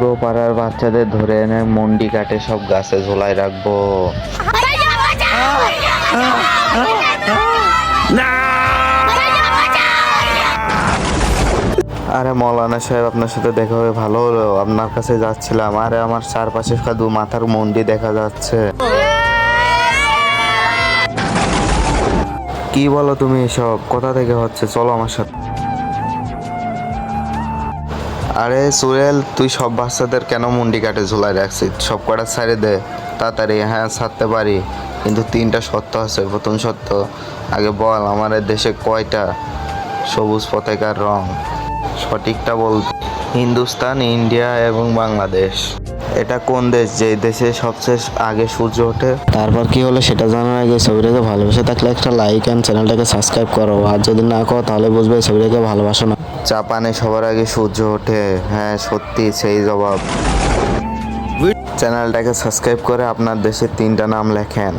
পুরো পাড়ার বাচ্চাদের ধরে এনে মন্ডি কাটে সব গাছে ঝোলায় রাখব। আরে মৌলানা সাহেব, আপনার সাথে দেখা হয়ে ভালো হলো। আপনার কাছে যাচ্ছিলাম। আরে আমার চারপাশে শুধু মাথার মন্ডি দেখা যাচ্ছে। কি বলো তুমি এসব? কোথা থেকে হচ্ছে? চলো আমার সাথে। আরে সুরেল, তুই সব বাচ্চাদের কেন মুন্ডি কাটে ঝুলাই রাখছিস? সব কটা ছাড়ে দে। তাড়াতাড়ি হ্যাঁ ছাড়তে পারি। কিন্তু তিনটা সত্য আছে। প্রথম সত্য আগে বল আমার দেশে কয়টা সবুজ পতাকার রং? সঠিকটা বল। হিন্দুস্তান, ইন্ডিয়া এবং বাংলাদেশ। এটা কোন দেশ? যে দেশে সবচেয়ে আগে সূর্য ওঠে। তারপর কি হলো সেটা জানার আগে ছবিটাকে ভালোবেসে থাকলে একটা লাইক অ্যান্ড চ্যানেলটাকে সাবস্ক্রাইব করো। আর যদি না করো তাহলে বুঝবে ছবিটাকে ভালোবাসো না। জাপানে সবার আগে সূর্য ওঠে। হ্যাঁ সত্যি সেই জবাব। চ্যানেলটাকে সাবস্ক্রাইব করে আপনার দেশের তিনটা নাম লেখেন।